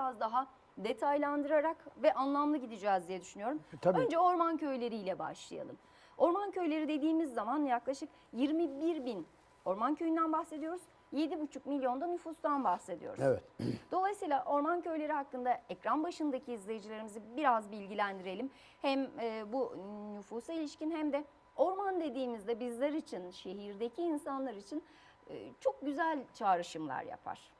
biraz daha detaylandırarak ve anlamlı gideceğiz diye düşünüyorum. Tabii. Önce orman köyleriyle başlayalım. Orman köyleri dediğimiz zaman yaklaşık 21 bin orman köyünden bahsediyoruz. 7,5 milyonda nüfustan bahsediyoruz. Evet. Dolayısıyla orman köyleri hakkında ekran başındaki izleyicilerimizi biraz bilgilendirelim. Hem e, bu nüfusa ilişkin hem de orman dediğimizde bizler için, şehirdeki insanlar için e, çok güzel çağrışımlar yapar.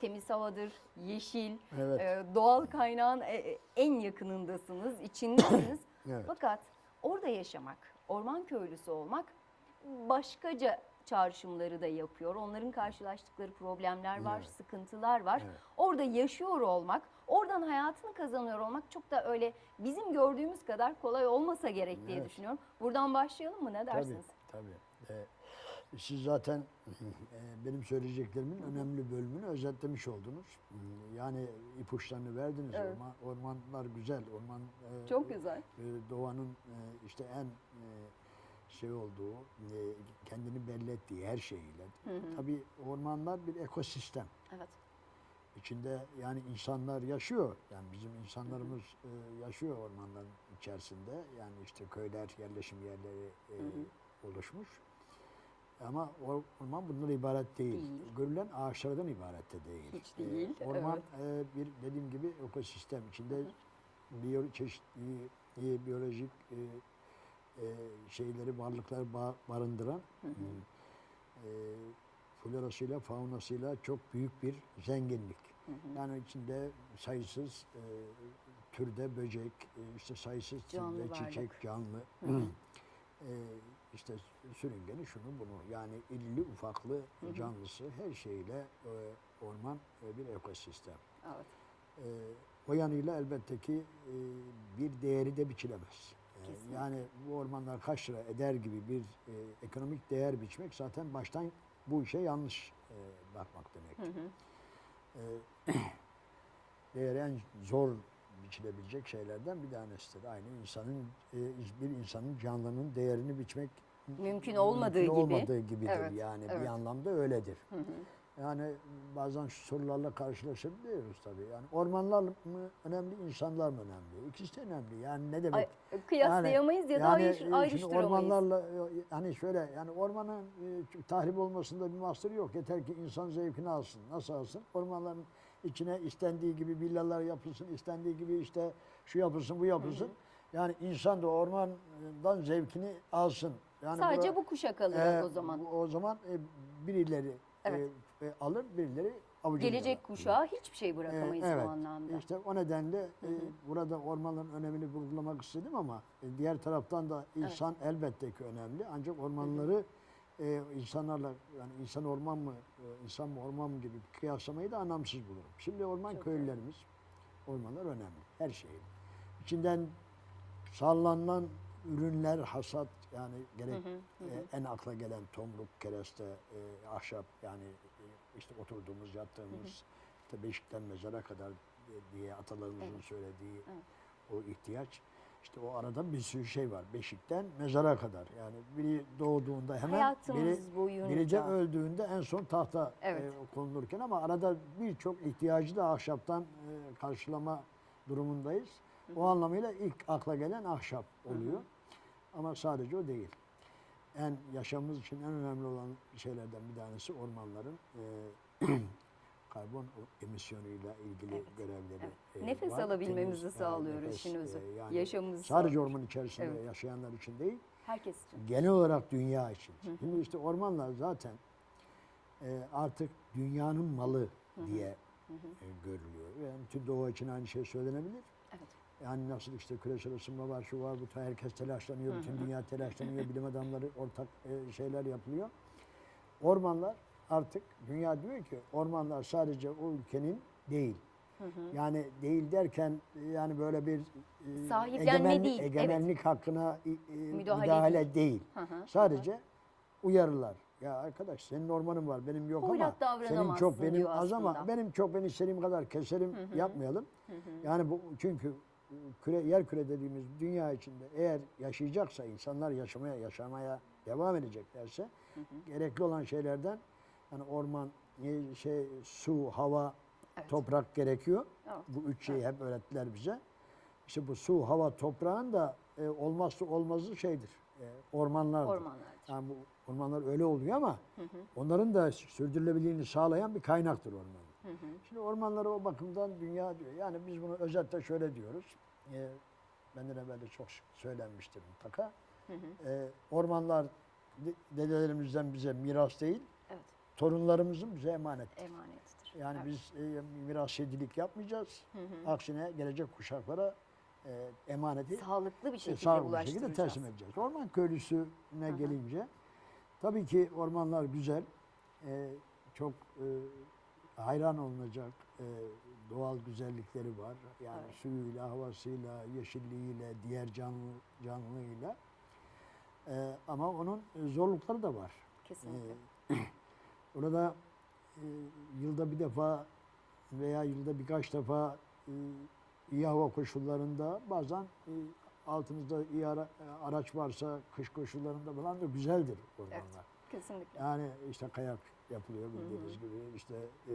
Temiz havadır, yeşil, Evet. e, doğal kaynağın e, e, en yakınındasınız, içindesiniz. Evet. Fakat orada yaşamak, orman köylüsü olmak başkaca çağrışımları da yapıyor. Onların karşılaştıkları problemler var, Evet. sıkıntılar var. Evet. Orada yaşıyor olmak, oradan hayatını kazanıyor olmak çok da öyle bizim gördüğümüz kadar kolay olmasa gerek diye Evet. düşünüyorum. Buradan başlayalım mı? Ne dersiniz? Tabii, tabii. Ee, siz zaten e, benim söyleyeceklerimin önemli bölümünü özetlemiş oldunuz. Yani ipuçlarını verdiniz. Evet. Orman, ormanlar güzel. Orman e, Çok güzel. e, doğanın işte en şey olduğu, kendini belli ettiği her şeyiyle. Tabii ormanlar bir ekosistem. Evet. İçinde yani insanlar yaşıyor. Yani bizim insanlarımız e, yaşıyor ormanların içerisinde. Yani işte köyler, yerleşim yerleri e, oluşmuş. Ama or- orman bundan ibaret değil. Değil. Görülen ağaçlardan ibaret de değil. Hiç değil, E, orman e, bir dediğim gibi ekosistem içinde biyo çeşitli e, biyolojik e, e, şeyleri, varlıkları ba- barındıran e, florasıyla, faunasıyla çok büyük bir zenginlik. Yani içinde sayısız e, türde böcek, e, işte sayısız Canlı türde çiçek, varlık. canlı. E, işte sürüngeni şunu bunu yani illi ufaklı canlısı her şeyle e, orman e, bir ekosistem. Evet. E, o yanıyla elbette ki e, bir değeri de biçilemez. E, Kesinlikle. yani bu ormanlar kaç lira eder gibi bir e, ekonomik değer biçmek zaten baştan bu işe yanlış e, bakmak demektir. E, değeri en zor biçilebilecek şeylerden bir tanesidir. Aynı insanın e, bir insanın canlının değerini biçmek Mümkün olmadığı mümkün gibi. olmadığı gibidir. Evet, Yani evet. bir anlamda öyledir. Yani bazen şu sorularla karşılaşabiliyoruz tabii. Yani ormanlar mı önemli, insanlar mı önemli? İkisi de önemli. Yani ne demek? Ay, kıyaslayamayız ya da ayır- e, ayrıştıramayız. Ormanlarla e, hani şöyle yani ormanın e, tahrip olmasında bir mahsur yok. Yeter ki insan zevkini alsın. Nasıl alsın? Ormanların içine istendiği gibi villalar yapılsın, istendiği gibi işte şu yapılsın, bu yapılsın. Yani insan da ormandan zevkini alsın. Yani Sadece bura- bu kuşa kalır e, o zaman. O zaman e, birileri Evet. e, e, alır, birileri avucunu Gelecek yalar. kuşağa hiçbir şey bırakamayız E, evet. bu anlamda. İşte o nedenle e, burada ormanların önemini vurgulamak istedim ama e, diğer taraftan da insan elbette ki önemli. Ancak ormanları e, insanlarla yani insan orman mı, e, insan mı orman mı gibi kıyaslamayı da anlamsız bulurum. Şimdi orman köylülerimiz, ormanlar önemli her şeyin. İçinden sağlanan ürünler, hasat yani gerek e, en akla gelen tomruk, kereste, e, ahşap yani e, işte oturduğumuz, yattığımız işte beşikten mezara kadar e, diye atalarımızın söylediği o ihtiyaç. İşte o arada bir sürü şey var. Beşikten mezara kadar. Yani biri doğduğunda hemen Hayatımız biri, biri de öldüğünde en son tahta Evet. e, konulurken ama arada birçok ihtiyacı da ahşaptan e, karşılama durumundayız. O anlamıyla ilk akla gelen ahşap oluyor. Ama sadece o değil. En yaşamımız için en önemli olan şeylerden bir tanesi ormanların e, karbon emisyonuyla ilgili görevleri Evet. e, Nefes var. alabilmemizi Temiz, sağlıyor nefes, işin özü. e, yani Yaşamımızı Sadece sağlıyor. orman içerisinde Evet. yaşayanlar için değil, Herkes için. genel olarak dünya için. Şimdi işte ormanlar zaten e, artık dünyanın malı diye e, görülüyor. Yani tüm doğa için aynı şey söylenebilir. Evet. Yani nasıl işte küresel ısınma var, şu var, bu herkes telaşlanıyor, bütün dünya telaşlanıyor, bilim adamları ortak e, şeyler yapılıyor. Ormanlar artık dünya diyor ki ormanlar sadece o ülkenin değil. Yani değil derken yani böyle bir e, Sahiplenme değil, evet. egemenlik hakkına e, Müdahale müdahale, değil. Hı hı, Sadece uyarılar. Ya arkadaş senin ormanın var benim yok ama Hoyrat senin çok benim az ama aslında. benim çok ben istediğim kadar keserim yapmayalım. Yani bu çünkü küre, yer küre dediğimiz dünya içinde eğer yaşayacaksa insanlar yaşamaya yaşamaya devam edeceklerse gerekli olan şeylerden yani orman, şey su, hava Evet. toprak gerekiyor. Evet. Bu üç şeyi hep öğrettiler bize. İşte bu su, hava, toprağın da e, olmazsa olmazı şeydir. E, ormanlardır. Ormanlardır. Yani bu ormanlar öyle oluyor ama onların da sürdürülebilirliğini sağlayan bir kaynaktır orman. Şimdi ormanları o bakımdan dünya diyor. Yani biz bunu özetle şöyle diyoruz. E, benden evvel de çok söylenmiştir mutlaka. E, ormanlar de- dedelerimizden bize miras değil, Evet. torunlarımızın bize emanet. Emanettir. Yani Evet. biz e, miras yedilik yapmayacağız. Aksine gelecek kuşaklara e, emaneti sağlıklı bir e, şekilde sağlıklı bir şekilde teslim edeceğiz. Orman köylüsüne gelince tabii ki ormanlar güzel. E, çok e, hayran olunacak e, doğal güzellikleri var. Yani Evet. suyuyla, havasıyla, yeşilliğiyle, diğer canlı canlılığıyla. E, ama onun e, zorlukları da var. Kesinlikle. Ee, Orada e, yılda bir defa veya yılda birkaç defa e, iyi hava koşullarında bazen e, altınızda iyi ara- e, araç varsa kış koşullarında falan da güzeldir ormanlar. Kesinlikle. Yani işte kayak yapılıyor bildiğiniz gibi işte e,